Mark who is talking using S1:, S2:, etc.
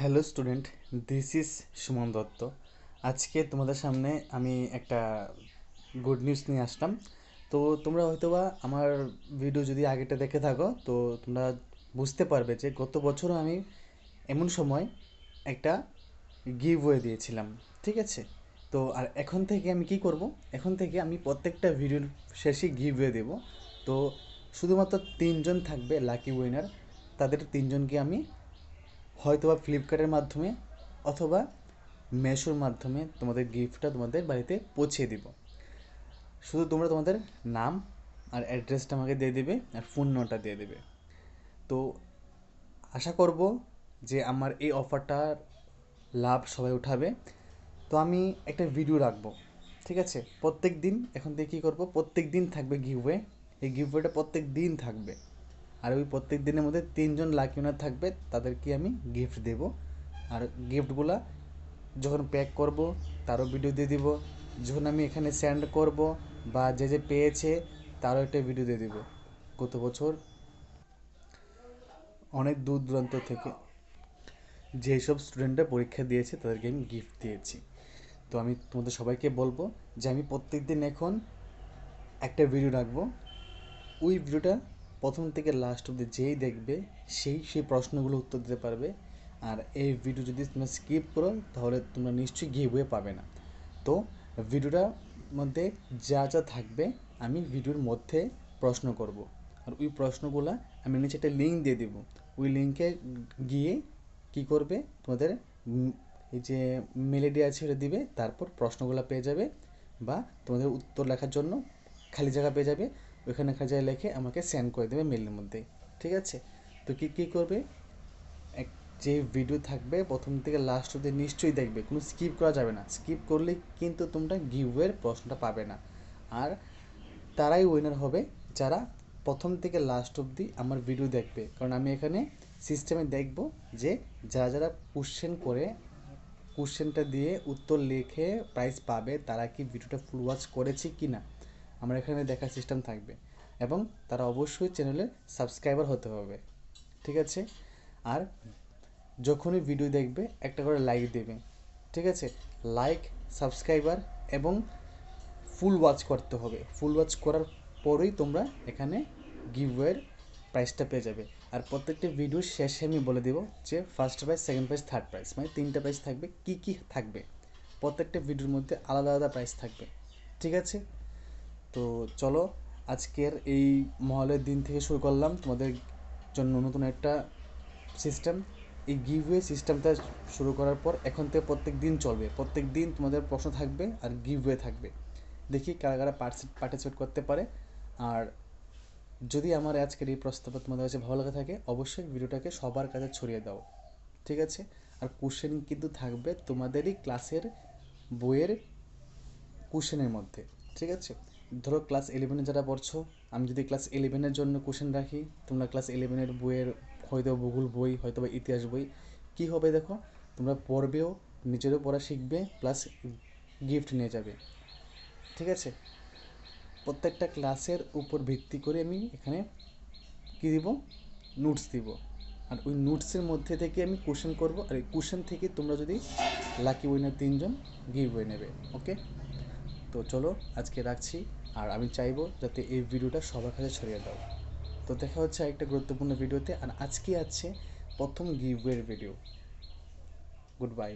S1: Hello student, this is Suman Dutta. আজকে তোমাদের সামনে আমি একটা গুড নিউজ নিয়ে আসলাম। তো তোমরা হয়তোবা আমার ভিডিও যদি আগেটা দেখে থাকো, তো তোমরা বুঝতে পারবে যে গত বছরও আমি এমন সময় একটা গিভ ওয়ে দিয়েছিলাম, ঠিক আছে? তো আর এখন থেকে আমি কি করব? এখন থেকে আমি প্রত্যেকটা ভিডিওর শেষে গিভ ওয়ে দেবো। তো শুধুমাত্র তিনজন থাকবে লাকি উইনার তাদের তিনজনকে আমি হয়তোবা ফ্লিপকার্টের মাধ্যমে অথবা মেশোর মাধ্যমে তোমাদের গিফটটা তোমাদের বাড়িতে পৌঁছে দিব। শুধু তোমরা তোমাদের নাম আর অ্যাড্রেসটা আমাকে দিয়ে দেবে আর ফোন নম্বরটা দিয়ে দেবে। তো আশা করব যে আমার এই অফারটার লাভ সবাই উঠাবে। তো আমি একটা ভিডিও রাখব, ঠিক আছে? প্রত্যেক দিন এখন থেকে কী করব? প্রত্যেক দিন থাকবে গিভওয়ে এই গিভওয়েটা প্রত্যেক দিন থাকবে। আর ওই প্রত্যেক দিনের মধ্যে তিনজন লাকি ওনার থাকবে, তাদেরকে আমি গিফট দেব। আর গিফটগুলা যখন প্যাক করব, তারও ভিডিও দিয়ে দিব। যখন আমি এখানে সেন্ড করব বা যে যে পেয়েছে, তারও একটা ভিডিও দিয়ে দিব। গত বছর অনেক দূর দূরান্ত থেকে যেসব স্টুডেন্টরা পরীক্ষা দিয়েছে, তাদেরকে আমি গিফট দিয়েছি। তো আমি তোমাদের সবাইকে বলব যে আমি প্রত্যেক দিন এখন একটা ভিডিও রাখব। ওই ভিডিওটা প্রথম থেকে লাস্ট অব্দি যেই দেখবে, সেই সেই প্রশ্নগুলো উত্তর দিতে পারবে। আর এই ভিডিও যদি তোমরা স্কিপ করো, তাহলে তোমরা নিশ্চয়ই গিভওয়ে পাবে না। তো ভিডিওটার মধ্যে যা যা থাকবে, আমি ভিডিওর মধ্যে প্রশ্ন করব। আর ওই প্রশ্নগুলো আমি নিচে একটা লিঙ্ক দিয়ে দেবো। ওই লিঙ্কে গিয়ে কি করবে, তোমাদের এই যে মেল আইডি আছে, ওটা দিবে, তারপর প্রশ্নগুলো পেয়ে যাবে বা তোমাদের উত্তর লেখার জন্য খালি জায়গা পেয়ে যাবে, ওইখানে খালি জায়গায় লিখে আমাকে সেন্ড করে দেবে মেলের মধ্যে ঠিক আছে? তো কী কী করবে? এক, যে ভিডিও থাকবে, প্রথম থেকে লাস্ট অব্দি নিশ্চয়ই দেখবে, কোনো স্কিপ করা যাবে না। স্কিপ করলে কিন্তু তোমরা গিভওয়ের প্রশ্নটা পাবে না। আর তারাই উইনার হবে যারা প্রথম থেকে লাস্ট অবধি আমার ভিডিও দেখবে। কারণ আমি এখানে সিস্টেমে দেখব যে যারা যারা কোশ্চেন করে কোশ্চেনটা দিয়ে উত্তর লিখে প্রাইজ পাবে, তারা কি ভিডিওটা ফুল ওয়াচ করেছে কি না আমার এখানে দেখার সিস্টেম থাকবে। এবং তারা অবশ্যই চ্যানেলে সাবস্ক্রাইবার হতে হবে। ঠিক আছে? আর যখনই ভিডিও দেখবে, একটা করে লাইক দেবে। ঠিক আছে? লাইক সাবস্ক্রাইবার এবং ফুল ওয়াচ করতে হবে। ফুল ওয়াচ করার পরেই তোমরা এখানে গিভওয়ের প্রাইসটা পেয়ে যাবে। আর প্রত্যেকটা ভিডিও শেষে আমি বলে দেবো যে first prize second prize third prize মানে তিনটা প্রাইস থাকবে। কি কি থাকবে? প্রত্যেকটা ভিডিওর মধ্যে আলাদা আলাদা প্রাইস থাকবে। ঠিক আছে? তো চলো, আজকের এই মহলের দিন থেকে শুরু করলাম। তোমাদের জন্য নতুন একটা সিস্টেম এই গিভওয়ে সিস্টেমটা শুরু করার পর এখন থেকে প্রত্যেক দিন চলবে। প্রত্যেক দিন তোমাদের প্রশ্ন থাকবে আর গিভওয়ে থাকবে। দেখি কারা কারা পার্টিসিপেট করতে পারে। আর যদি আমার আজকের এই প্রস্তাব তোমাদের কাছে ভালো লাগে থাকে, অবশ্যই ভিডিওটাকে সবার কাছে ছড়িয়ে দাও। ঠিক আছে? আর কোশ্চেন কিন্তু থাকবে তোমাদেরই ক্লাসের বইয়ের কোশ্চেনের মধ্যে। ঠিক আছে? ধরো ক্লাস ইলেভেনে যারা পড়ছো, আমি যদি ক্লাস ইলেভেনের জন্য কোশ্চেন রাখি, তোমরা ক্লাস ইলেভেনের বইয়ের হয়তো ভূগোল বই, হয়তো বা ইতিহাস বই, কী হবে দেখো? তোমরা পড়বেও, নিজেরও পড়া শিখবে প্লাস গিফট নিয়ে যাবে। ঠিক আছে? প্রত্যেকটা ক্লাসের উপর ভিত্তি করে আমি এখানে কী দিব? নোটস দিব। আর ওই নোটসের মধ্যে থেকে আমি কোশ্চেন করব, আর এই কোশ্চেন থেকে তোমরা যদি লাকি উইনার তিনজন গিভ হয়ে নেবে ওকে তো চলো, আজকে রাখছি। আর আমি চাইব যাতে এই ভিডিওটা সবার কাছে ছড়িয়ে দাও। তো দেখা হচ্ছে একটা গুরুত্বপূর্ণ ভিডিওতে। আর আজকে আছে প্রথম গিভওয়ের ভিডিও গুড বাই